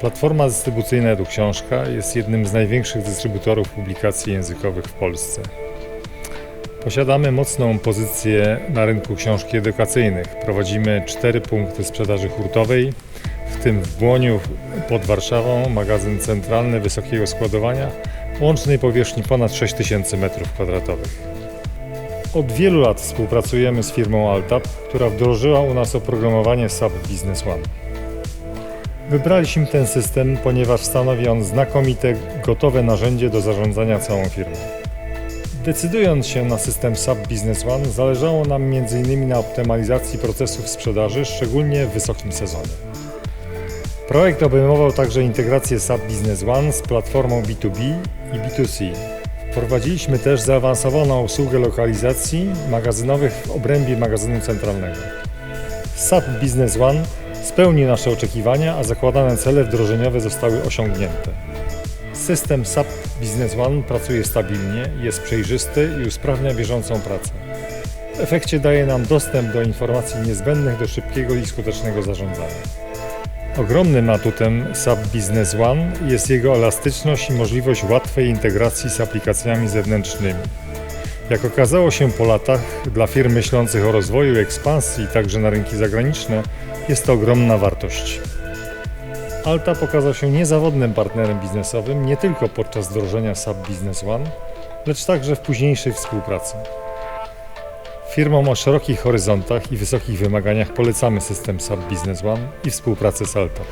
Platforma dystrybucyjna EduKiążka jest jednym z największych dystrybutorów publikacji językowych w Polsce. Posiadamy mocną pozycję na rynku książki edukacyjnych. Prowadzimy cztery punkty sprzedaży hurtowej, w tym w Błoniu pod Warszawą magazyn centralny wysokiego składowania o łącznej powierzchni ponad 6000 m2. Od wielu lat współpracujemy z firmą Altap, która wdrożyła u nas oprogramowanie SAP Business One. Wybraliśmy ten system, ponieważ stanowi on znakomite, gotowe narzędzie do zarządzania całą firmą. Decydując się na system SAP Business One, zależało nam m.in. na optymalizacji procesów sprzedaży, szczególnie w wysokim sezonie. Projekt obejmował także integrację SAP Business One z platformą B2B i B2C. Wprowadziliśmy też zaawansowaną usługę lokalizacji magazynowych w obrębie magazynu centralnego. SAP Business One spełnił nasze oczekiwania, a zakładane cele wdrożeniowe zostały osiągnięte. System SAP Business One pracuje stabilnie, jest przejrzysty i usprawnia bieżącą pracę. W efekcie daje nam dostęp do informacji niezbędnych do szybkiego i skutecznego zarządzania. Ogromnym atutem SAP Business One jest jego elastyczność i możliwość łatwej integracji z aplikacjami zewnętrznymi. Jak okazało się po latach, dla firm myślących o rozwoju i ekspansji także na rynki zagraniczne, jest to ogromna wartość. Alta pokazał się niezawodnym partnerem biznesowym nie tylko podczas wdrożenia SAP Business One, lecz także w późniejszej współpracy. Firmom o szerokich horyzontach i wysokich wymaganiach polecamy system SAP Business One i współpracę z Alta.